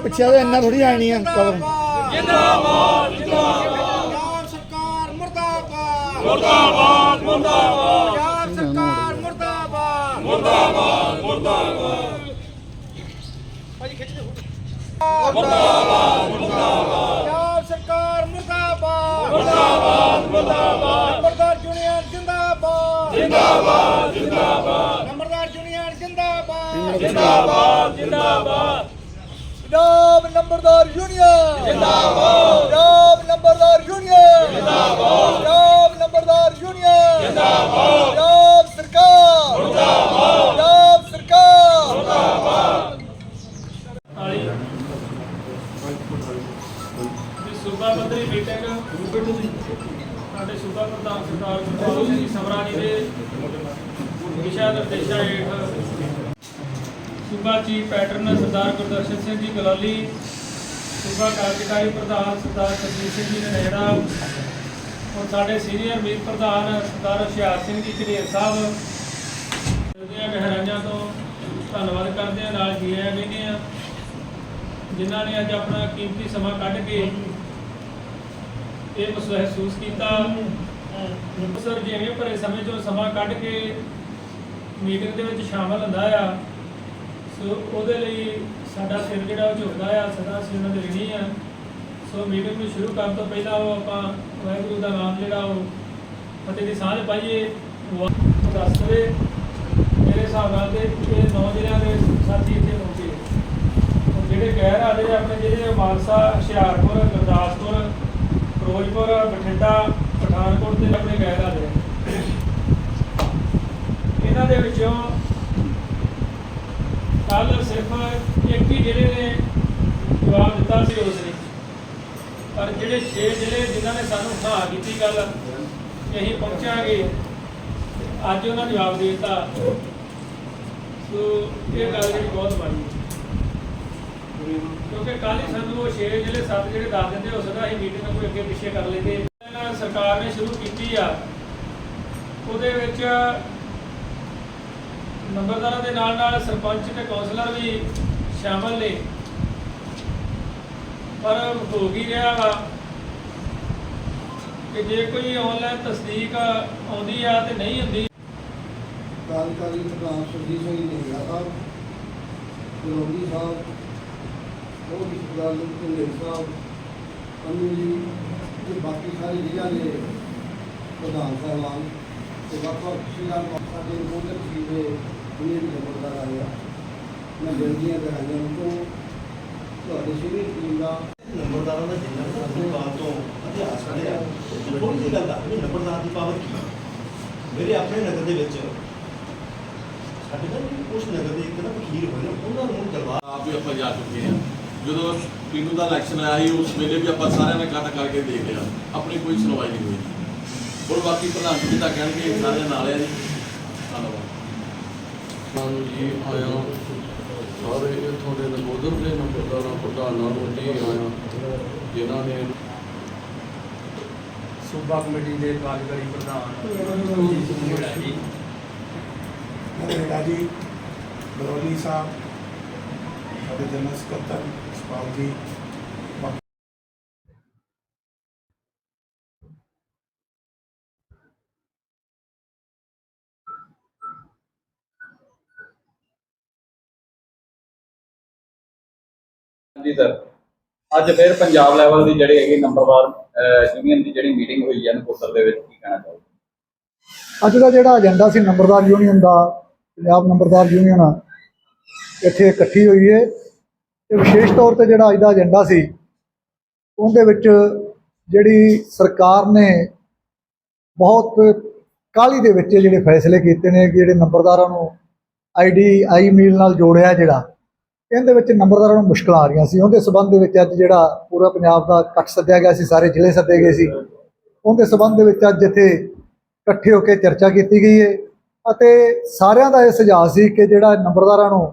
ਪਿੱਛੇ ਆ ਇੰਨਾ ਥੋੜੀ ਆਣੀ ਆ ਕਵਰ ਜਿੰਦਾਬਾਦ ਜਿੰਦਾਬਾਦ ਪੰਜਾਬ ਸਰਕਾਰ ਮੁਰਦਾਬਾਦ। ਮੁਰਦਾਬਾਦ ਮੁਰਦਾਬਾਦ। ਪੰਜਾਬ ਸਰਕਾਰ ਮੁਰਦਾਬਾਦ। ਮੁਰਦਾਬਾਦ ਮੁਰਦਾਬਾਦ। ਭਾਜੀ ਖਿੱਚ ਦੇ ਮੁਰਦਾਬਾਦ ਮੁਰਦਾਬਾਦ। ਪੰਜਾਬ ਸਰਕਾਰ ਮੁਰਦਾਬਾਦ। ਮੁਰਦਾਬਾਦ ਮੁਰਦਾਬਾਦ। ਨੰਬਰਦਾਰ ਯੂਨੀਅਨ ਜਿੰਦਾਬਾਦ। ਜਿੰਦਾਬਾਦ ਜਿੰਦਾਬਾਦ। ਨੰਬਰਦਾਰ ਯੂਨੀਅਨ ਜਿੰਦਾਬਾਦ। ਜਿੰਦਾਬਾਦ ਜਿੰਦਾਬਾਦ। ਨੰਬਰਦਾਰ ਯੂਨੀਅਨ। ਜਿੰਦਾਬਾਦ। ਪੰਜਾਬ ਨੰਬਰਦਾਰ ਯੂਨੀਅਨ। ਜਿੰਦਾਬਾਦ। ਪੰਜਾਬ ਨੰਬਰਦਾਰ ਯੂਨੀਅਨ। ਜਿੰਦਾਬਾਦ। ਪੰਜਾਬ ਸਰਕਾਰ। ਮੁਰਦਾਬਾਦ ਪੰਜਾਬ ਸਰਕਾਰ। ਮੁਰਦਾਬਾਦ ਵੀ ਸੂਬਾ ਪੱਧਰੀ ਮੀਟਿੰਗ। ਸਾਡੇ ਸੂਬਾ ਪ੍ਰਧਾਨ ਸਰਦਾਰ ਗੁਰਪਾਲ ਸਿੰਘ ਸਮਰਾਨੀ ਦੇ ਦਿਸ਼ਾ ਨਿਰਦੇਸ਼ਾਂ ਹੇਠ ਸੂਬਾ ਚੀਫ ਪੈਟਰਨ ਸਰਦਾਰ ਗੁਰਦਰਸ਼ਨ ਸਿੰਘ ਜੀ ਗਲਾਲੀ ਸੂਬਾ ਕਾਰਜਕਾਰੀ ਪ੍ਰਧਾਨ ਸਰਦਾਰ ਸਰਜੀਤ ਸਿੰਘ ਜੀ ਨਹਿੜਾ ਔਰ ਸਾਡੇ ਸੀਨੀਅਰ ਮੀਤ ਪ੍ਰਧਾਨ ਸਰਦਾਰ ਹੁਸ਼ਿਆਰ ਸਿੰਘ ਜੀ ਝੜੀਰ ਸਾਹਿਬ ਦੀਆਂ ਗਹਿਰਾਈਆਂ ਤੋਂ। ਧੰਨਵਾਦ ਕਰਦੇ ਹਾਂ ਨਾਲ ਜੀ ਕਹਿੰਦੇ ਹਾਂ ਜਿਨ੍ਹਾਂ ਨੇ ਅੱਜ ਆਪਣਾ ਕੀਮਤੀ ਸਮਾਂ ਕੱਢ ਕੇ ਇਹ ਮਹਿਸੂਸ ਕੀਤਾ। ਸਰ ਜਿਵੇਂ ਭਰੇ ਸਮੇਂ ਚੋਂ ਸਮਾਂ ਕੱਢ ਕੇ ਮੀਟਿੰਗ ਦੇ ਵਿੱਚ ਸ਼ਾਮਲ ਹੁੰਦਾ ਆ, ਸੋ ਉਹਦੇ ਲਈ ਸਾਡਾ ਸਿਰ ਜਿਹੜਾ ਉਹ ਝੁਕਦਾ ਆ, ਸਦਾ ਅਸੀਂ ਉਹਨਾਂ ਦੇ ਰਿਣੀ ਆ। ਸੋ ਮੀਟਿੰਗ ਨੂੰ ਸ਼ੁਰੂ ਕਰਨ ਤੋਂ ਪਹਿਲਾਂ ਉਹ ਆਪਾਂ ਵਾਹਿਗੁਰੂ ਦਾ ਨਾਮ ਜਿਹੜਾ ਉਹ ਫਤਿਹ ਦੀ ਸਾਂਝ ਪਾਈਏ। ਦੱਸ ਦੇਵੇ। ਮੇਰੇ ਹਿਸਾਬ ਨਾਲ ਤੇ ਇਹ ਨੌ ਜ਼ਿਲ੍ਹਿਆਂ ਦੇ ਸਾਥੀ ਇੱਥੇ ਪਹੁੰਚੇ ਹੁਣ ਜਿਹੜੇ ਗੈਰ ਆ ਆਪਣੇ ਜਿਹੜੇ ਮਾਨਸਾ, ਹੁਸ਼ਿਆਰਪੁਰ, ਗੁਰਦਾਸਪੁਰ, ਫਿਰੋਜ਼ਪੁਰ, ਬਠਿੰਡਾ, ਪਠਾਨਕੋਟ ਦੇ ਆਪਣੇ ਗੈਰ ਆ। ਇਹਨਾਂ ਦੇ ਵਿੱਚੋਂ ਕੱਲ ਸਿਰਫ ਇੱਕ ਹੀ ਜ਼ਿਲ੍ਹੇ ਨੇ ਜਵਾਬ ਦਿੱਤਾ ਸੀ ਉਸ ਨੇ। ਪਰ ਜਿਹੜੇ 6 ਜ਼ਿਲ੍ਹੇ ਜਿਨ੍ਹਾਂ ਨੇ ਸਾਨੂੰ ਹਾਂ ਕੀਤੀ ਗੱਲ ਕਿ ਅਸੀਂ ਪਹੁੰਚਾਂਗੇ। ਅੱਜ ਉਹਨਾਂ ਜਵਾਬ ਦੇ ਦਿੱਤਾ। ਸੋ ਇਹ ਗੱਲ ਜਿਹੜੀ ਬਹੁਤ ਮਾੜੀ ਕਿਉਂਕਿ ਕੱਲ ਹੀ ਸਾਨੂੰ ਉਹ 6 ਜਿਹੜੇ 7 ਜਿਹੜੇ ਦੱਸ ਦਿੰਦੇ ਹੋ ਸਕਦਾ ਅਸੀਂ ਮੀਟਿੰਗ ਨੂੰ ਕੋਈ ਅੱਗੇ ਪਿੱਛੇ ਕਰ ਲੈਂਦੇ। ਸਰਕਾਰ ਨੇ ਸ਼ੁਰੂ ਕੀਤੀ ਆ। ਉਹਦੇ ਵਿੱਚ ਨੰਬਰਦਾਰਾਂ ਦੇ ਨਾਲ ਨਾਲ ਸਰਪੰਚ ਤੇ ਕੌਂਸਲਰ ਵੀ ਸ਼ਾਮਲ ਨੇ। ਪਰ ਹੋ ਗਈ ਰਿਹਾ ਵਾ ਕਿ ਜੇ ਕੋਈ ਆਨਲਾਈਨ ਤਸਦੀਕ ਆਉਂਦੀ ਆ ਤੇ ਨਹੀਂ ਹੁੰਦੀ। ਕਾਰਜਕਾਰੀ ਪ੍ਰਧਾਨ ਸੁਰਜੀਤ ਸਿੰਘ ਨੇਗਾ ਸਾਹਿਬ ਗਲੋਂਦੀ ਸਾਹਿਬ, ਉਹ ਵੀ ਸਰਦਾਰ ਲੁਕੁੰਦੇ ਸਾਹਿਬ ਅੰਨੂ ਜੀ ਤੇ ਬਾਕੀ ਸਾਰੇ ਜ਼ਿਲ੍ਹਿਆਂ ਦੇ ਪ੍ਰਧਾਨ ਸਾਹਿਬਾਨ ਤੇ ਵੱਖ ਵੱਖ ਜ਼ਿਲ੍ਹਾ ਸਾਡੇ ਮੋਦਰ ਜੀ ਦੇ ਉਹਨੇ ਵੀ ਨੰਬਰਦਾਰ ਆਇਆ ਮੈਂ ਬੇਨਤੀਆਂ ਕਰਾਂਗਾ ਤੋਂ ਤੁਹਾਡੇ ਸੀਨੀਅਰ ਟੀਮ ਦਾ ਨੰਬਰਦਾਰਾਂ ਦਾ ਜਿੰਨਾ ਵੀ ਆਪਣੇ ਬਾਤ ਤੋਂ ਇਤਿਹਾਸ ਪੜ੍ਹਿਆ ਥੋੜੀ ਜਿਹੀ ਗੱਲ ਆ ਵੀ ਨੰਬਰਦਾਰ ਦੀ ਪਾਵਰ ਕੀ ਮੇਰੇ ਆਪਣੇ ਨਗਰ ਦੇ ਵਿੱਚ ਸਾਡੇ ਨਾ ਉਸ ਨਗਰ ਦੇ ਇੱਕ ਨਾ ਵਕੀਲ ਹੋਏ ਨਾ, ਉਹਨਾਂ ਨੂੰ ਦਰਬਾਰ ਆਪ ਵੀ ਆਪਾਂ ਜਾ ਚੁੱਕੇ ਹਾਂ। ਜਦੋਂ ਪੀਨੂ ਦਾ ਇਲੈਕਸ਼ਨ ਆਇਆ ਸੀ, ਉਸ ਵੇਲੇ ਵੀ ਆਪਾਂ ਸਾਰਿਆਂ ਨੇ ਇਕੱਠ ਕਰਕੇ ਦੇਖ ਲਿਆ। ਆਪਣੀ ਕੋਈ ਸੁਣਵਾਈ ਨਹੀਂ ਹੋਈ। ਹੁਣ ਬਾਕੀ ਪ੍ਰਧਾਨ ਜੀ ਦਾ ਕਹਿਣਗੇ ਸਾਰਿਆਂ ਨਾਲ ਆ ਜੀ। ਸਾਨੂੰ ਜੀ ਆਇਆ। ਸਾਰੇ ਇੱਥੋਂ ਦੇ ਨਕੋਦਰ ਦੇ ਨੰਬਰਦਾਰਾਂ ਪ੍ਰਧਾਨਾਂ ਨੂੰ ਜੀ ਆਇਆ। ਜਿਨ੍ਹਾਂ ਨੇ ਸੂਬਾ ਕਮੇਟੀ ਦੇ ਕਾਰਜਕਾਰੀ ਪ੍ਰਧਾਨ ਜੀ। ਨਰੇਗਾ ਜੀ ਬਰੋਲੀ ਸਾਹਿਬ ਸਾਡੇ ਜਨਰਲ ਸਕੱਤਰ ਸਪਾਲ ਜੀ ਜੀ ਸਰ। ਅੱਜ ਫਿਰ ਪੰਜਾਬ ਲੈਵਲ ਦੀ ਜਿਹੜੀ ਹੈਗੀ ਨੰਬਰਵਾਰ ਯੂਨੀਅਨ ਦੀ ਜਿਹੜੀ ਮੀਟਿੰਗ ਹੋਈ ਹੈ ਨਕੋਦਰ ਦੇ ਵਿੱਚ, ਕੀ ਕਹਿਣਾ ਚਾਹੋਗੇ? ਅੱਜ ਦਾ ਜਿਹੜਾ ਏਜੰਡਾ ਸੀ ਨੰਬਰਦਾਰ ਯੂਨੀਅਨ ਦਾ, ਪੰਜਾਬ ਨੰਬਰਦਾਰ ਯੂਨੀਅਨ ਇੱਥੇ ਇਕੱਠੀ ਹੋਈ ਹੈ ਤੇ ਵਿਸ਼ੇਸ਼ ਤੌਰ ਤੇ ਜਿਹੜਾ ਅੱਜ ਦਾ ਏਜੰਡਾ ਸੀ, ਉਹਦੇ ਵਿੱਚ ਜਿਹੜੀ ਸਰਕਾਰ ਨੇ ਬਹੁਤ ਕਾਹਲੀ ਦੇ ਵਿੱਚ ਜਿਹੜੇ ਫੈਸਲੇ ਕੀਤੇ ਨੇ ਕਿ ਜਿਹੜੇ ਨੰਬਰਦਾਰਾਂ ਨੂੰ ਆਈਡੀ ਆਈ ਮੀਲ ਨਾਲ ਜੋੜਿਆ ਜਿਹੜਾ। ਇਹਦੇ ਵਿੱਚ ਨੰਬਰਦਾਰਾਂ ਨੂੰ ਮੁਸ਼ਕਲਾਂ ਆ ਰਹੀਆਂ ਸੀ। ਉਹਦੇ ਸਬੰਧ ਦੇ ਵਿੱਚ ਅੱਜ ਜਿਹੜਾ ਪੂਰਾ ਪੰਜਾਬ ਦਾ ਇਕੱਠ ਸੱਦਿਆ ਗਿਆ ਸੀ, ਸਾਰੇ ਜ਼ਿਲ੍ਹੇ ਸੱਦੇ ਗਏ ਸੀ। ਉਹਦੇ ਸਬੰਧ ਦੇ ਵਿੱਚ ਅੱਜ ਇੱਥੇ ਇਕੱਠੇ ਹੋ ਕੇ ਚਰਚਾ ਕੀਤੀ ਗਈ ਹੈ ਅਤੇ ਸਾਰਿਆਂ ਦਾ ਇਹ ਸੁਝਾਅ ਸੀ ਕਿ ਜਿਹੜਾ ਨੰਬਰਦਾਰਾਂ ਨੂੰ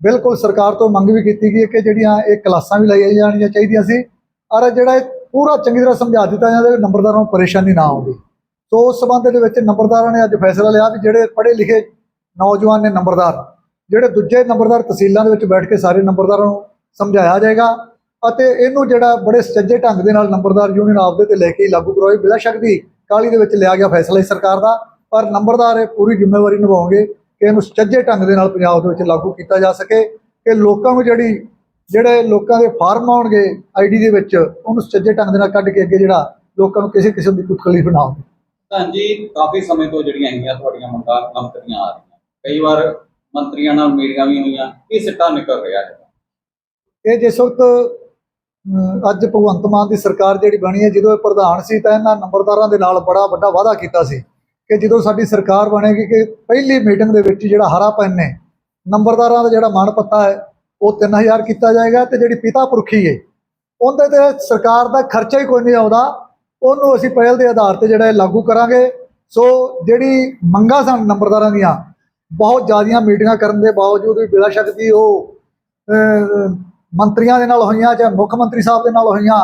ਬਿਲਕੁਲ ਸਰਕਾਰ ਤੋਂ ਮੰਗ ਵੀ ਕੀਤੀ ਗਈ ਹੈ ਕਿ ਜਿਹੜੀਆਂ ਇਹ ਕਲਾਸਾਂ ਵੀ ਲਾਈਆਂ ਜਾਣੀਆਂ ਚਾਹੀਦੀਆਂ ਸੀ। ਔਰ ਜਿਹੜਾ ਇਹ ਪੂਰਾ ਚੰਗੀ ਤਰ੍ਹਾਂ ਸਮਝਾ ਦਿੱਤਾ ਜਾਂਦਾ ਕਿ ਨੰਬਰਦਾਰਾਂ ਨੂੰ ਪਰੇਸ਼ਾਨੀ ਨਾ ਆਉਂਦੀ। ਸੋ ਉਸ ਸਬੰਧ ਦੇ ਵਿੱਚ ਨੰਬਰਦਾਰਾਂ ਨੇ ਅੱਜ ਫੈਸਲਾ ਲਿਆ ਵੀ ਜਿਹੜੇ ਪੜ੍ਹੇ ਲਿਖੇ ਨੌਜਵਾਨ ਨੇ ਨੰਬਰਦਾਰ ਜਿਹੜੇ ਦੂਜੇ ਨੰਬਰਦਾਰ ਤਹਿਸੀਲਾਂ ਦੇ ਵਿੱਚ ਬੈਠ ਕੇ ਸਾਰੇ ਨੰਬਰਦਾਰਾਂ ਨੂੰ ਸਮਝਾਇਆ ਜਾਏਗਾ ਅਤੇ ਇਹਨੂੰ ਜਿਹੜਾ ਬੜੇ ਸੱਜੇ ਢੰਗ ਦੇ ਨਾਲ ਨੰਬਰਦਾਰ ਯੂਨੀਅਨ ਆਪਦੇ ਤੇ ਲੈ ਕੇ ਲਾਗੂ ਕਰਵਾਏ ਬਿਲਾ ਸ਼ੱਕ ਦੀ ਕਾਲੀ ਦੇ ਵਿੱਚ ਲਿਆ ਗਿਆ ਫੈਸਲਾ ਇਸ ਸਰਕਾਰ ਦਾ, ਪਰ ਨੰਬਰਦਾਰ ਇਹ ਪੂਰੀ ਜ਼ਿੰਮੇਵਾਰੀ ਨਿਭਾਉਣਗੇ ਕਿ ਇਹਨੂੰ ਸੱਜੇ ਢੰਗ ਦੇ ਨਾਲ ਪੰਜਾਬ ਦੇ ਵਿੱਚ ਲਾਗੂ ਕੀਤਾ ਜਾ ਸਕੇ, ਕਿ ਲੋਕਾਂ ਨੂੰ ਜਿਹੜੀ, ਜਿਹੜੇ ਲੋਕਾਂ ਦੇ ਫਾਰਮ ਆਉਣਗੇ ਆਈਡੀ ਦੇ ਵਿੱਚ, ਉਹਨੂੰ ਸੱਜੇ ਢੰਗ ਦੇ ਨਾਲ ਕੱਢ ਕੇ ਅੱਗੇ ਜਿਹੜਾ ਲੋਕਾਂ ਨੂੰ ਕਿਸੇ ਕਿਸਮ ਦੀ ਕੋਈ ਤਕਲੀਫ ਤਾਂ ਜੀ, ਕਾਫੀ ਸਮੇਂ ਤੋਂ ਜਿਹੜੀਆਂ ਹੈਗੀਆਂ ਤੁਹਾਡੀਆਂ ਮੰਗਾਂ ਮੰਤਰੀਆਂ ਆ ਰਹੀਆਂ। ਕਈ ਵਾਰ ਮੰਤਰੀਆਂ ਨਾਲ ਮੀਟਿੰਗਾਂ ਵੀ ਹੋਈਆਂ ਕੀ ਸਿੱਟਾ ਨਿਕਲ ਰਿਹਾ ਹੈ। ਇਹ ਜਿਸ ਵਕਤ ਅੱਜ ਭਗਵੰਤ ਮਾਨ ਦੀ ਸਰਕਾਰ ਜਿਹੜੀ ਬਣੀ ਹੈ, ਜਦੋਂ ਇਹ ਪ੍ਰਧਾਨ ਸੀ ਤਾਂ ਇਹਨਾਂ ਨੰਬਰਦਾਰਾਂ ਦੇ ਨਾਲ ਬੜਾ ਵੱਡਾ ਵਾਅਦਾ ਕੀਤਾ ਸੀ ਕਿ ਜਦੋਂ ਸਾਡੀ ਸਰਕਾਰ ਬਣੇਗੀ ਕਿ ਪਹਿਲੀ ਮੀਟਿੰਗ ਦੇ ਵਿੱਚ ਜਿਹੜਾ ਹਰਾ ਪੈਨ ਨੇ, ਨੰਬਰਦਾਰਾਂ ਦਾ ਜਿਹੜਾ ਮਾਣ ਪੱਤਾ ਹੈ, ਉਹ 3000 ਕੀਤਾ ਜਾਏਗਾ ਤੇ ਜਿਹੜੀ ਪਿਤਾ ਪੁਰਖੀ ਹੈ, ਉਹਦੇ ਤੇ ਸਰਕਾਰ ਦਾ ਖਰਚਾ ਹੀ ਕੋਈ ਨਹੀਂ ਆਉਂਦਾ, ਉਹਨੂੰ ਅਸੀਂ ਪਹਿਲ ਦੇ ਆਧਾਰ ਤੇ ਜਿਹੜਾ ਲਾਗੂ ਕਰਾਂਗੇ। ਸੋ ਜਿਹੜੀ ਮੰਗਾਂ ਸਨ ਨੰਬਰਦਾਰਾਂ ਦੀਆਂ ਬਹੁਤ ਜ਼ਿਆਦੀਆਂ ਮੀਟਿੰਗਾਂ ਕਰਨ ਦੇ ਬਾਵਜੂਦ ਵੀ ਬਿਲਾ ਸ਼ੱਕ ਦੀ ਉਹ ਮੰਤਰੀਆਂ ਦੇ ਨਾਲ ਹੋਈਆਂ ਜਾਂ ਮੁੱਖ ਮੰਤਰੀ ਸਾਹਿਬ ਦੇ ਨਾਲ ਹੋਈਆਂ,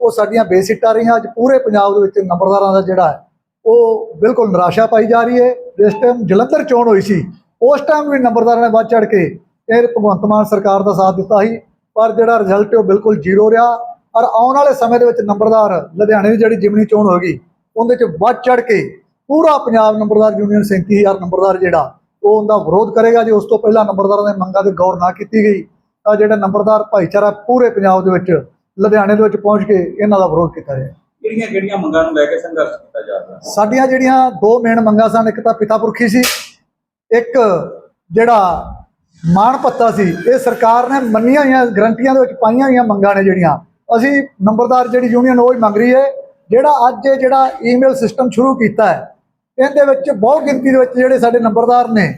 ਉਹ ਸਾਡੀਆਂ ਬੇਸਿੱਟਾ ਰਹੀਆਂ। ਅੱਜ ਪੂਰੇ ਪੰਜਾਬ ਦੇ ਵਿੱਚ ਨੰਬਰਦਾਰਾਂ ਦਾ ਜਿਹੜਾ ਹੈ, ਉਹ ਬਿਲਕੁਲ ਨਿਰਾਸ਼ਾ ਪਾਈ ਜਾ ਰਹੀ ਹੈ। ਜਿਸ ਟਾਈਮ ਜਲੰਧਰ ਚੋਣ ਹੋਈ ਸੀ, ਉਸ ਟਾਈਮ ਵੀ ਨੰਬਰਦਾਰਾਂ ਨੇ ਵੱਧ ਚੜ ਕੇ ਇਹ ਭਗਵੰਤ ਮਾਨ ਸਰਕਾਰ ਦਾ ਸਾਥ ਦਿੱਤਾ ਸੀ। ਪਰ ਜਿਹੜਾ ਰਿਜ਼ਲਟ ਉਹ ਬਿਲਕੁਲ ਜ਼ੀਰੋ ਰਿਹਾ। ਔਰ ਆਉਣ ਵਾਲੇ ਸਮੇਂ ਦੇ ਵਿੱਚ ਨੰਬਰਦਾਰ ਲੁਧਿਆਣੇ ਦੀ ਜਿਹੜੀ ਜਿਮਨੀ ਚੋਣ ਹੋਗੀ ਉਹਦੇ ਚ ਵੱਧ ਚੜ ਕੇ ਪੂਰਾ ਪੰਜਾਬ ਨੰਬਰਦਾਰ ਯੂਨੀਅਨ 37000 ਨੰਬਰਦਾਰ ਜਿਹੜਾ ਉਹ ਉਹਦਾ ਵਿਰੋਧ ਕਰੇਗਾ ਜੇ। ਉਸ ਤੋਂ ਪਹਿਲਾਂ ਨੰਬਰਦਾਰਾਂ ਦੇ ਮੰਗਾਂ ਤੇ ਗੌਰ ਨਾ ਕੀਤੀ ਗਈ ਤਾਂ ਜਿਹੜਾ ਨੰਬਰਦਾਰ ਭਾਈਚਾਰਾ ਪੂਰੇ ਪੰਜਾਬ ਦੇ ਵਿੱਚ ਲੁਧਿਆਣੇ ਦੇ ਵਿੱਚ ਪਹੁੰਚ ਕੇ ਇਹਨਾਂ ਦਾ ਵਿਰੋਧ ਕੀਤਾ ਜਾਏ। ਕਿਹੜੀਆਂ ਕਿਹੜੀਆਂ ਮੰਗਾਂ ਨੂੰ ਲੈ ਕੇ ਸੰਘਰਸ਼ ਕੀਤਾ ਜਾ ਰਿਹਾ? ਸਾਡੀਆਂ ਜਿਹੜੀਆਂ ਦੋ ਮੇਨ ਮੰਗਾਂ ਸਨ ਇੱਕ ਤਾਂ ਪਿਤਾ ਪੁਰਖੀ ਸੀ ਇੱਕ ਜਿਹੜਾ ਮਾਣ ਪੱਤਾ ਸੀ ਇਹ ਸਰਕਾਰ ਨੇ ਮੰਨੀਆਂ ਹੋਈਆਂ ਗਰੰਟੀਆਂ ਦੇ ਵਿੱਚ ਪਾਈਆਂ ਹੋਈਆਂ ਮੰਗਾਂ ਨੇ ਜਿਹੜੀਆਂ। ਅਸੀਂ ਨੰਬਰਦਾਰ ਜਿਹੜੀ ਯੂਨੀਅਨ ਉਹ ਹੀ ਮੰਗ ਰਹੀ ਹੈ ਜਿਹੜਾ ਅੱਜ ਇਹ ਜਿਹੜਾ ਈਮੇਲ ਸਿਸਟਮ ਸ਼ੁਰੂ ਕੀਤਾ ਹੈ ਇਹਦੇ ਵਿੱਚ ਬਹੁਤ ਗਿਣਤੀ ਦੇ ਵਿੱਚ ਜਿਹੜੇ ਸਾਡੇ ਨੰਬਰਦਾਰ ਨੇ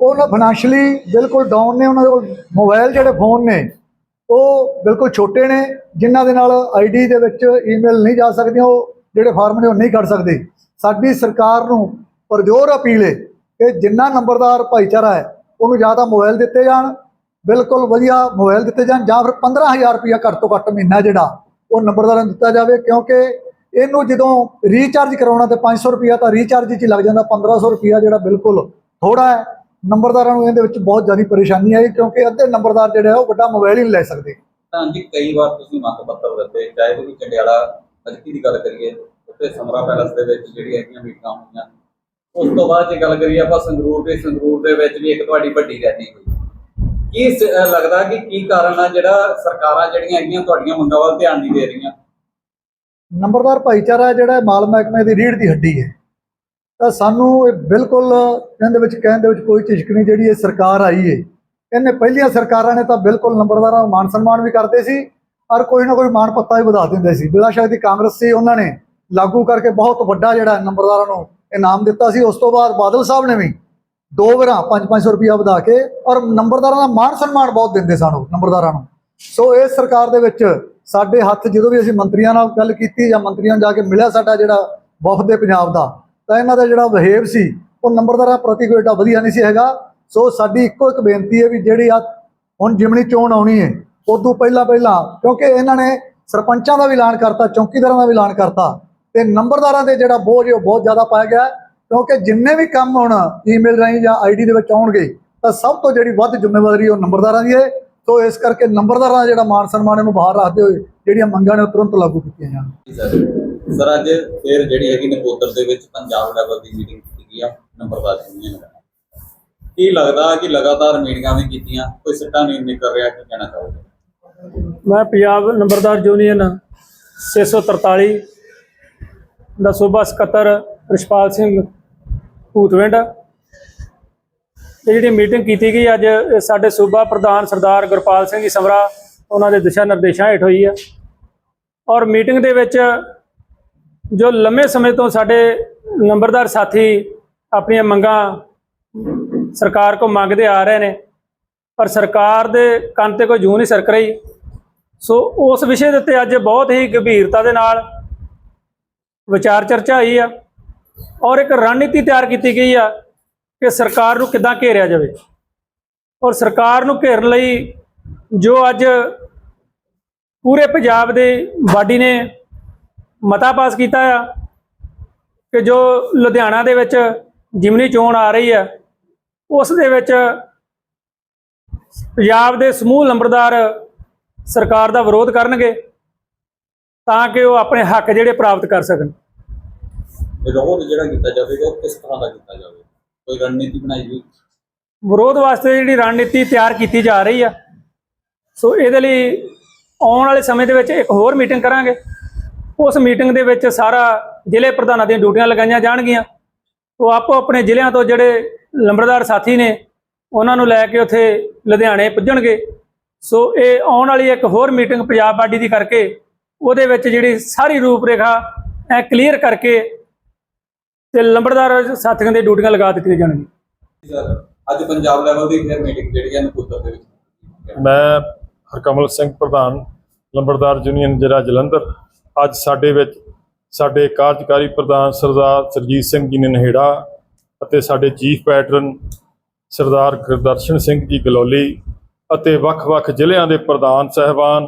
ਉਹਨਾਂ ਫਾਈਨੈਂਸ਼ਲੀ ਬਿਲਕੁਲ ਡਾਊਨ ਨੇ, ਉਹਨਾਂ ਦੇ ਕੋਲ ਮੋਬਾਈਲ ਜਿਹੜੇ ਫੋਨ ਨੇ, ਉਹ ਬਿਲਕੁਲ ਛੋਟੇ ਨੇ, ਜਿਨ੍ਹਾਂ ਦੇ ਨਾਲ ਆਈਡੀ ਦੇ ਵਿੱਚ ਈਮੇਲ ਨਹੀਂ ਜਾ ਸਕਦੀਆਂ, ਉਹ ਜਿਹੜੇ ਫਾਰਮ ਨੇ ਉਹ ਨਹੀਂ ਕੱਢ ਸਕਦੇ। ਸਾਡੀ ਸਰਕਾਰ ਨੂੰ ਪਰਜੋਰ ਅਪੀਲ ਹੈ ਕਿ ਜਿੰਨਾ ਨੰਬਰਦਾਰ ਭਾਈਚਾਰਾ ਹੈ, ਉਹਨੂੰ ਜਾਂ ਤਾਂ ਮੋਬਾਈਲ ਦਿੱਤੇ ਜਾਣ, ਬਿਲਕੁਲ ਵਧੀਆ ਮੋਬਾਈਲ ਦਿੱਤੇ ਜਾਣ, ਜਾਂ ਫਿਰ 15000 ਰੁਪਇਆ ਘੱਟ ਤੋਂ ਘੱਟ ਮਹੀਨਾ ਜਿਹੜਾ, ਉਹ ਨੰਬਰਦਾਰਾਂ ਨੂੰ ਦਿੱਤਾ ਜਾਵੇ, ਕਿਉਂਕਿ ਇਹਨੂੰ ਜਦੋਂ ਰੀਚਾਰਜ ਕਰਾਉਣਾ ਤੇ 500 ਰੁਪਇਆ ਤਾਂ ਰੀਚਾਰਜ 'ਚ ਲੱਗ ਜਾਂਦਾ 1500 ਰੁਪਇਆ ਜਿਹੜਾ ਬਿਲਕੁਲ ਥੋੜਾ ਹੈ। ਨੰਬਰਦਾਰਾਂ ਨੂੰ ਇਹਦੇ ਵਿੱਚ ਬਹੁਤ ਜ਼ਿਆਦਾ ਪਰੇਸ਼ਾਨੀ ਆਈ ਕਿਉਂਕਿ ਅੱਧੇ ਨੰਬਰਦਾਰ ਜਿਹੜੇ ਆ ਉਹ ਵੱਡਾ ਮੋਬਾਈਲ ਹੀ ਨਹੀਂ ਲੈ ਸਕਦੇ। ਤਾਂ ਜੀ ਕਈ ਵਾਰ ਤੁਸੀਂ ਮੰਗ ਪੱਤਰ ਦਿੱਤੇ, ਚਾਹੇ ਤੁਸੀਂ ਚੰਡਿਆਲਾ ਅਜਕੀ ਦੀ ਗੱਲ ਕਰੀਏ ਉੱਤੇ ਸਮਰਾ ਪੈਲਸ ਦੇ ਵਿੱਚ ਜਿਹੜੀ ਹੈਗੀਆਂ ਮੀਟਿੰਗਾਂ ਹੋਈਆਂ ਉਸ ਤੋਂ ਬਾਅਦ ਜੇ ਗੱਲ ਕਰੀਏ ਆਪਾਂ ਸੰਗਰੂਰ ਦੇ ਸੰਗਰੂਰ ਦੇ ਵਿੱਚ ਵੀ ਇੱਕ ਤੁਹਾਡੀ ਵੱਡੀ ਰੈਲੀ ਹੋਈ। ਕੀ ਲੱਗਦਾ ਕਿ ਕੀ ਕਾਰਨ ਆ ਜਿਹੜਾ ਸਰਕਾਰਾਂ ਜਿਹੜੀਆਂ ਹੈਗੀਆਂ, ਤੁਹਾਡੀਆਂ ਮੰਗਾਂ ਵੱਲ ਧਿਆਨ ਨਹੀਂ ਦੇ ਰਹੀਆਂ? ਨੰਬਰਦਾਰ ਭਾਈਚਾਰਾ ਜਿਹੜਾ ਮਾਲ ਮਹਿਕਮੇ ਦੀ ਰੀੜ ਦੀ ਹੱਡੀ ਹੈ। ਤਾਂ ਸਾਨੂੰ ਇਹ ਬਿਲਕੁਲ ਇਹਦੇ ਵਿੱਚ ਕਹਿਣ ਦੇ ਵਿੱਚ ਕੋਈ ਝਿਜਕ ਨਹੀਂ, ਜਿਹੜੀ ਇਹ ਸਰਕਾਰ ਆਈ ਹੈ। ਇਹਨੇ ਪਹਿਲੀਆਂ ਸਰਕਾਰਾਂ ਨੇ ਤਾਂ ਬਿਲਕੁਲ ਨੰਬਰਦਾਰਾਂ ਨੂੰ ਮਾਨ ਸਨਮਾਨ ਵੀ ਕਰਦੇ ਸੀ, ਔਰ ਕੋਈ ਨਾ ਕੋਈ ਮਾਨ ਪੱਤਾ ਵੀ ਵਧਾ ਦਿੰਦੇ ਸੀ। ਬਿਲਾ ਸ਼ੱਕ ਦੀ ਕਾਂਗਰਸ ਸੀ, ਉਹਨਾਂ ਨੇ ਲਾਗੂ ਕਰਕੇ ਬਹੁਤ ਵੱਡਾ ਜਿਹੜਾ ਨੰਬਰਦਾਰਾਂ ਨੂੰ ਇਨਾਮ ਦਿੱਤਾ ਸੀ। ਉਸ ਤੋਂ ਬਾਅਦ ਬਾਦਲ ਸਾਹਿਬ ਨੇ ਵੀ ਦੋ ਵਾਰਾਂ 5-500 ਰੁਪਇਆ ਵਧਾ ਕੇ, ਔਰ ਨੰਬਰਦਾਰਾਂ ਦਾ ਮਾਨ ਸਨਮਾਨ ਬਹੁਤ ਦਿੰਦੇ ਸਾਨੂੰ ਨੰਬਰਦਾਰਾਂ ਨੂੰ। ਸੋ ਇਸ ਸਰਕਾਰ ਦੇ ਵਿੱਚ ਸਾਡੇ ਹੱਥ ਜਦੋਂ ਵੀ ਅਸੀਂ ਮੰਤਰੀਆਂ ਨਾਲ ਗੱਲ ਕੀਤੀ ਜਾਂ ਮੰਤਰੀਆਂ ਨੂੰ ਜਾ ਕੇ ਮਿਲਿਆ ਸਾਡਾ ਜਿਹੜਾ ਵਫਦ ਹੈ ਪੰਜਾਬ ਦਾ, ਤਾਂ ਇਹਨਾਂ ਦਾ ਜਿਹੜਾ ਬਿਹੇਵ ਸੀ, ਉਹ ਨੰਬਰਦਾਰਾਂ ਪ੍ਰਤੀ ਕੋਈ ਏਡਾ ਵਧੀਆ ਨਹੀਂ ਸੀ ਹੈਗਾ। ਸੋ ਸਾਡੀ ਇੱਕੋ ਇੱਕ ਬੇਨਤੀ ਹੈ ਵੀ ਜਿਹੜੀ ਆ ਹੁਣ ਜਿਮਣੀ ਚੋਣ ਆਉਣੀ ਹੈ, ਉਦੋਂ ਪਹਿਲਾਂ ਪਹਿਲਾਂ, ਕਿਉਂਕਿ ਇਹਨਾਂ ਨੇ ਸਰਪੰਚਾਂ ਦਾ ਵੀ ਐਲਾਨ ਕਰਤਾ, ਚੌਕੀਦਾਰਾਂ ਦਾ ਵੀ ਐਲਾਨ ਕਰਤਾ, ਤੇ ਨੰਬਰਦਾਰਾਂ ਦੇ ਜਿਹੜਾ ਬੋਝ ਉਹ ਬਹੁਤ ਜ਼ਿਆਦਾ ਪਾਇਆ ਗਿਆ ਕਿਉਂਕਿ ਜਿੰਨੇ ਵੀ ਕੰਮ ਹੁਣ ਈਮੇਲ ਰਾਹੀਂ ਜਾਂ ਆਈਡੀ ਦੇ ਵਿੱਚ ਆਉਣਗੇ, ਤਾਂ ਸਭ ਤੋਂ ਜਿਹੜੀ ਵੱਧ ਜ਼ਿੰਮੇਵਾਰੀ ਉਹ ਨੰਬਰਦਾਰਾਂ ਦੀ ਹੈ। ਸੋ ਇਸ ਕਰਕੇ ਨੰਬਰਦਾਰਾਂ ਦਾ ਜਿਹੜਾ ਮਾਨ ਸਨਮਾਨ ਇਹਨੂੰ ਬਾਹਰ ਰੱਖਦੇ ਹੋਏ ਜਿਹੜੀਆਂ ਮੰਗਾਂ ਨੇ ਉਹ ਤੁਰੰਤ ਲਾਗੂ ਕੀਤੀਆਂ ਜਾਣ। ਸਰ ਸਰ ਅੱਜ ਫਿਰ ਜਿਹੜੀ ਹੈਗੀ ਨਕੋਦਰ ਦੇ ਵਿੱਚ ਪੰਜਾਬ ਲੈਵਲ ਦੀ ਮੀਟਿੰਗ ਕੀਤੀ ਗਈ ਆ ਨੰਬਰਦਾਰ ਯੂਨੀਅਨ ਦਾ ਕੀ ਲੱਗਦਾ ਕਿ ਲਗਾਤਾਰ ਮੀਟਿੰਗਾਂ ਵੀ ਕੀਤੀਆਂ ਕੋਈ ਸਿੱਟਾ ਨਹੀਂ ਨਿਕਲ ਰਿਹਾ ਕੀ ਕਹਿਣਾ ਚਾਹੋਗੇ? ਮੈਂ ਪੰਜਾਬ ਨੰਬਰਦਾਰ ਯੂਨੀਅਨ 643 ਦਾ ਸੂਬਾ ਸਕੱਤਰ ਰਿਸ਼ਪਾਲ ਸਿੰਘ ਭੂਤਵਿੰਡ ਇਹ ਜਿਹੜੀ ਮੀਟਿੰਗ ਕੀਤੀ ਗਈ ਅੱਜ ਸਾਡੇ ਸੂਬਾ ਪ੍ਰਧਾਨ ਸਰਦਾਰ ਗੁਰਪਾਲ ਸਿੰਘ ਜੀ ਸਮਰਾ, ਉਹਨਾਂ ਦੇ ਦਿਸ਼ਾ ਨਿਰਦੇਸ਼ਾਂ ਹੇਠ ਹੋਈ ਆ ਔਰ ਮੀਟਿੰਗ ਦੇ ਵਿੱਚ ਜੋ ਲੰਮੇ ਸਮੇਂ ਤੋਂ ਸਾਡੇ ਨੰਬਰਦਾਰ ਸਾਥੀ ਆਪਣੀਆਂ ਮੰਗਾਂ ਸਰਕਾਰ ਕੋ ਮੰਗਦੇ ਆ ਰਹੇ ਨੇ, ਪਰ ਸਰਕਾਰ ਦੇ ਕੰਨ ਤੇ ਕੋਈ ਜੂੰ ਨਹੀਂ ਸਰਕ ਰਹੀ। ਸੋ ਉਸ ਵਿਸ਼ੇ ਦੇ ਉੱਤੇ ਅੱਜ ਬਹੁਤ ਹੀ ਗੰਭੀਰਤਾ ਦੇ ਨਾਲ ਵਿਚਾਰ ਚਰਚਾ ਹੋਈ ਆ। ਔਰ ਇੱਕ ਰਣਨੀਤੀ ਤਿਆਰ ਕੀਤੀ ਗਈ ਆ ਕਿ ਸਰਕਾਰ ਨੂੰ ਕਿੱਦਾਂ ਘੇਰਿਆ ਜਾਵੇ। ਔਰ ਸਰਕਾਰ ਨੂੰ ਘੇਰਨ ਲਈ ਜੋ ਅੱਜ ਪੂਰੇ ਪੰਜਾਬ ਦੇ ਬਾਡੀ ਨੇ ਮਤਾ ਪਾਸ ਕੀਤਾ ਆ ਕਿ ਜੋ ਲੁਧਿਆਣਾ ਦੇ ਵਿੱਚ ਜਿਮਨੀ ਚੋਣ ਆ ਰਹੀ ਹੈ, ਉਸ ਦੇ ਵਿੱਚ ਪੰਜਾਬ ਦੇ ਸਮੂਹ ਲੰਬਰਦਾਰ ਸਰਕਾਰ ਦਾ ਵਿਰੋਧ ਕਰਨਗੇ ਤਾਂ ਕਿ ਉਹ ਆਪਣੇ ਹੱਕ ਜਿਹੜੇ ਪ੍ਰਾਪਤ ਕਰ ਸਕਣ। ਵਿਰੋਧ ਜਿਹੜਾ ਕੀਤਾ ਜਾਵੇਗਾ, ਉਹ ਕਿਸ ਤਰ੍ਹਾਂ ਦਾ ਕੀਤਾ ਜਾਵੇ ਕੋਈ ਰਣਨੀਤੀ ਬਣਾਈ ਗਈ ਵਿਰੋਧ ਵਾਸਤੇ ਜਿਹੜੀ ਰਣਨੀਤੀ ਤਿਆਰ ਕੀਤੀ ਜਾ ਰਹੀ ਆ। ਸੋ ਇਹਦੇ ਲਈ ਆਉਣ ਵਾਲੇ ਸਮੇਂ ਦੇ ਵਿੱਚ ਇੱਕ ਹੋਰ ਮੀਟਿੰਗ ਕਰਾਂਗੇ। ਉਸ ਮੀਟਿੰਗ ਦੇ ਵਿੱਚ ਸਾਰਾ ਜ਼ਿਲ੍ਹੇ ਪ੍ਰਧਾਨਾਂ ਦੀਆਂ ਡਿਊਟੀਆਂ ਲਗਾਈਆਂ ਜਾਣਗੀਆਂ। ਉਹ ਆਪੋ ਆਪਣੇ ਜ਼ਿਲ੍ਹਿਆਂ ਤੋਂ ਜਿਹੜੇ ਲੰਬੜਦਾਰ ਸਾਥੀ ਨੇ, ਉਹਨਾਂ ਨੂੰ ਲੈ ਕੇ ਉੱਥੇ ਲੁਧਿਆਣੇ ਪੁੱਜਣਗੇ। ਸੋ ਇਹ ਆਉਣ ਵਾਲੀ ਇੱਕ ਹੋਰ ਮੀਟਿੰਗ ਪੰਜਾਬ ਪਾਰਟੀ ਦੀ ਕਰਕੇ, ਉਹਦੇ ਵਿੱਚ ਜਿਹੜੀ ਸਾਰੀ ਰੂਪਰੇਖਾ ਐ ਕਲੀਅਰ ਕਰਕੇ ਤੇ ਲੰਬੜਦਾਰ ਸਾਥੀਆਂ ਦੀਆਂ ਡਿਊਟੀਆਂ ਲਗਾ ਦਿੱਤੀਆਂ ਜਾਣਗੀਆਂ। ਸਰ ਅੱਜ ਪੰਜਾਬ ਲੈਵਲ ਦੀ ਫਿਰ ਮੀਟਿੰਗ ਜਿਹੜੀ ਹੈ ਨਕੋਦਰ ਦੇ ਵਿੱਚ। ਮੈਂ ਹਰਕਮਲ ਸਿੰਘ ਪ੍ਰਧਾਨ ਲੰਬੜਦਾਰ ਯੂਨੀਅਨ ਜ਼ਿਲ੍ਹਾ ਜਲੰਧਰ। ਅੱਜ ਸਾਡੇ ਵਿੱਚ ਸਾਡੇ ਕਾਰਜਕਾਰੀ ਪ੍ਰਧਾਨ ਸਰਦਾਰ ਸਰਜੀਤ ਸਿੰਘ ਜੀ ਨੇ ਨਹੇੜਾ ਅਤੇ ਸਾਡੇ ਚੀਫ ਪੈਟਰਨ ਸਰਦਾਰ ਗੁਰਦਰਸ਼ਨ ਸਿੰਘ ਜੀ ਗਲੋਲੀ ਅਤੇ ਵੱਖ-ਵੱਖ ਜ਼ਿਲ੍ਹਿਆਂ ਦੇ ਪ੍ਰਧਾਨ ਸਹਿਬਾਨ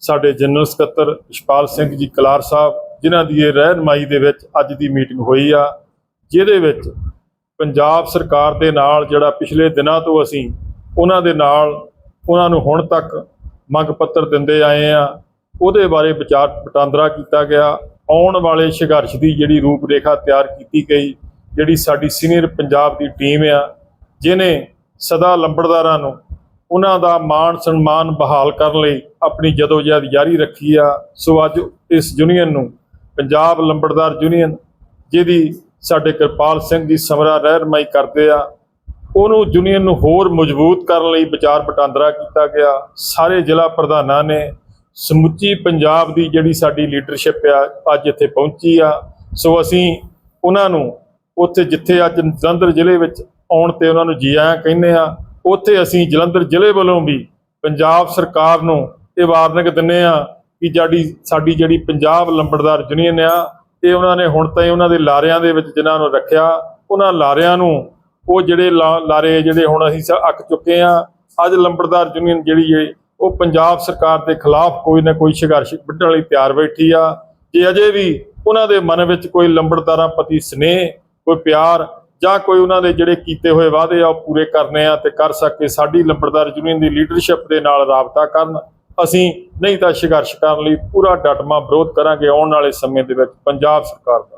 ਸਾਡੇ ਜਨਰਲ ਸਕੱਤਰ ਇਸ਼ਪਾਲ ਸਿੰਘ ਜੀ ਕਲਾਰ ਸਾਹਿਬ ਜਿਨ੍ਹਾਂ ਦੀ ਇਹ ਰਹਿਨਮਾਈ ਦੇ ਵਿੱਚ ਅੱਜ ਦੀ ਮੀਟਿੰਗ ਹੋਈ ਆ, ਜਿਹਦੇ ਵਿੱਚ ਪੰਜਾਬ ਸਰਕਾਰ ਦੇ ਨਾਲ ਜਿਹੜਾ ਪਿਛਲੇ ਦਿਨਾਂ ਤੋਂ ਅਸੀਂ ਉਹਨਾਂ ਦੇ ਨਾਲ ਉਹਨਾਂ ਨੂੰ ਹੁਣ ਤੱਕ ਮੰਗ ਪੱਤਰ ਦਿੰਦੇ ਆਏ ਆ, ਉਹਦੇ ਬਾਰੇ ਵਿਚਾਰ ਵਟਾਂਦਰਾ ਕੀਤਾ ਗਿਆ। ਆਉਣ ਵਾਲੇ ਸੰਘਰਸ਼ ਦੀ ਜਿਹੜੀ ਰੂਪਰੇਖਾ ਤਿਆਰ ਕੀਤੀ ਗਈ, ਜਿਹੜੀ ਸਾਡੀ ਸੀਨੀਅਰ ਪੰਜਾਬ ਦੀ ਟੀਮ ਆ ਜਿਨੇ ਸਦਾ ਲੰਬੜਦਾਰਾਂ ਨੂੰ ਉਹਨਾਂ ਦਾ ਮਾਣ ਸਨਮਾਨ ਬਹਾਲ ਕਰਨ ਲਈ ਆਪਣੀ ਜਦੋਜਹਿਦ ਜਾਰੀ ਰੱਖੀ ਆ। ਸੋ ਅੱਜ ਇਸ ਯੂਨੀਅਨ ਨੂੰ ਪੰਜਾਬ ਲੰਬੜਦਾਰ ਯੂਨੀਅਨ, ਜਿਹਦੀ ਸਾਡੇ ਕਿਰਪਾਲ ਸਿੰਘ ਜੀ ਸਮਰਾ ਰਹਿਰਮਾਈ ਕਰਦੇ ਆ, ਉਹਨੂੰ ਯੂਨੀਅਨ ਨੂੰ ਹੋਰ ਮਜ਼ਬੂਤ ਕਰਨ ਲਈ ਵਿਚਾਰ ਵਟਾਂਦਰਾ ਕੀਤਾ ਗਿਆ। ਸਾਰੇ ਜ਼ਿਲ੍ਹਾ ਪ੍ਰਧਾਨਾਂ ਨੇ ਸਮੁੱਚੀ ਪੰਜਾਬ ਦੀ ਜਿਹੜੀ ਸਾਡੀ ਲੀਡਰਸ਼ਿਪ ਆ, ਅੱਜ ਇੱਥੇ ਪਹੁੰਚੀ ਆ। ਸੋ ਅਸੀਂ ਉਹਨਾਂ ਨੂੰ ਉੱਥੇ ਜਿੱਥੇ ਅੱਜ ਜਲੰਧਰ ਜ਼ਿਲ੍ਹੇ ਵਿੱਚ ਆਉਣ ਤੇ ਉਹਨਾਂ ਨੂੰ ਜੀ ਆਇਆਂ ਕਹਿੰਦੇ ਆ, ਉੱਥੇ ਅਸੀਂ ਜਲੰਧਰ ਜ਼ਿਲ੍ਹੇ ਵੱਲੋਂ ਵੀ ਪੰਜਾਬ ਸਰਕਾਰ ਨੂੰ ਇਹ ਵਾਰਨਿੰਗ ਦਿੰਨੇ ਆ ਕਿ ਜਿਹੜੀ ਸਾਡੀ ਜਿਹੜੀ ਪੰਜਾਬ ਲੰਬੜਦਾਰ ਯੂਨੀਅਨ ਆ, ਇਹ ਉਹਨਾਂ ਨੇ ਹੁਣ ਤਾਈਂ ਉਹਨਾਂ ਦੇ ਲਾਰਿਆਂ ਦੇ ਵਿੱਚ ਜਿਨ੍ਹਾਂ ਨੂੰ ਰੱਖਿਆ, ਉਹਨਾਂ ਲਾਰਿਆਂ ਨੂੰ ਉਹ ਜਿਹੜੇ ਲਾ- ਲਾਰੇ ਜਿਹੜੇ ਹੁਣ ਅਸੀਂ ਅੱਕ ਚੁੱਕੇ ਆ, ਅੱਜ ਲੰਬੜਦਾਰ ਯੂਨੀਅਨ ਜਿਹੜੀ ਏ, ਉਹ ਪੰਜਾਬ ਸਰਕਾਰ ਦੇ ਖਿਲਾਫ ਕੋਈ ਨਾ ਕੋਈ ਸੰਘਰਸ਼ ਵਿੱਢਣ ਲਈ ਤਿਆਰ ਬੈਠੀ ਆ। ਜੇ ਅਜੇ ਵੀ ਉਹਨਾਂ ਦੇ ਮਨ ਵਿੱਚ ਕੋਈ ਲੰਬੜਦਾਰਾਂ ਪ੍ਰਤੀ ਸਨੇਹ, ਕੋਈ ਪਿਆਰ ਜਾਂ ਕੋਈ ਉਹਨਾਂ ਦੇ ਜਿਹੜੇ ਕੀਤੇ ਹੋਏ ਵਾਅਦੇ ਆ, ਉਹ ਪੂਰੇ ਕਰਨੇ ਆ ਤੇ ਕਰ ਸਕੇ ਸਾਡੀ ਲੰਬੜਦਾਰ ਯੂਨੀਅਨ ਦੀ ਲੀਡਰਸ਼ਿਪ ਦੇ ਨਾਲ ਰਾਬਤਾ ਕਰਨ। ਅਸੀਂ ਨਹੀਂ ਤਾਂ ਸੰਘਰਸ਼ ਕਰਨ ਲਈ ਪੂਰਾ ਡਟਮਾ ਵਿਰੋਧ ਕਰਾਂਗੇ ਆਉਣ ਵਾਲੇ ਸਮੇਂ ਦੇ ਵਿੱਚ ਪੰਜਾਬ ਸਰਕਾਰ ਦਾ।